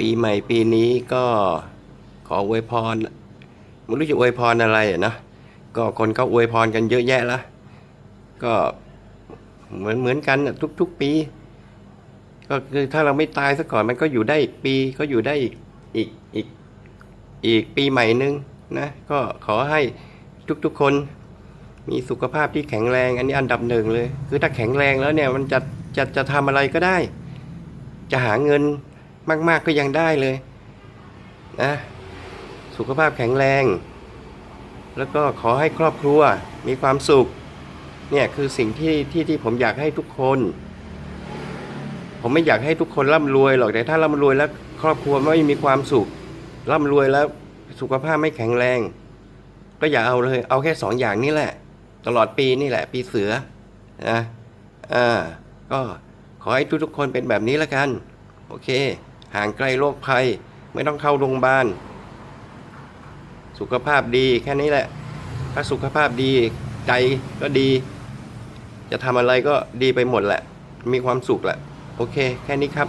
ปีใหม่ปีนี้ก็ขออวยพรไม่รู้จะอวยพรอะไรนะก็คนเขาอวยพรกันเยอะแยะละก็เหมือนเหมือนกันอะทุกๆปี ก็คือถ้าเราไม่ตายซะก่อนมันก็อยู่ได้อีกปีก็อยู่ได้อีกอีกอีกอีกปีใหม่นึงนะก็ขอให้ทุกๆคนมีสุขภาพที่แข็งแรง อันนี้อันดับหนึ่งเลย คือถ้าแข็งแรงแล้วเนี่ยมันจะจะจะทำอะไรก็ได้ จะหาเงิน มาก ๆ ก็ยังได้เลยนะสุขภาพแข็งแรง แล้วก็ขอให้ครอบครัวมีความสุข เนี่ยคือสิ่งที่ที่ที่ผมอยากให้ทุกคน ผมไม่อยากให้ทุกคนร่ำรวยหรอกแต่ถ้าร่ำรวยแล้วครอบครัวไม่มีความสุขร่ำรวยแล้วสุขภาพไม่แข็งแรง ก็อย่าเอาเลย เอาแค่สองอย่างนี้แหละ ตลอดปีนี่แหละ ปีเสือนะอ่าก็ขอให้ทุกๆคนเป็นแบบนี้ล้วกัน โอเค ห่างไกลโรคภัย ไม่ต้องเข้าโรงพยาบาล สุขภาพดีแค่นี้แหละ ถ้าสุขภาพดีใจก็ดี จะทำอะไรก็ดีไปหมดแหละ มีความสุขแหละ โอเค แค่นี้ครับ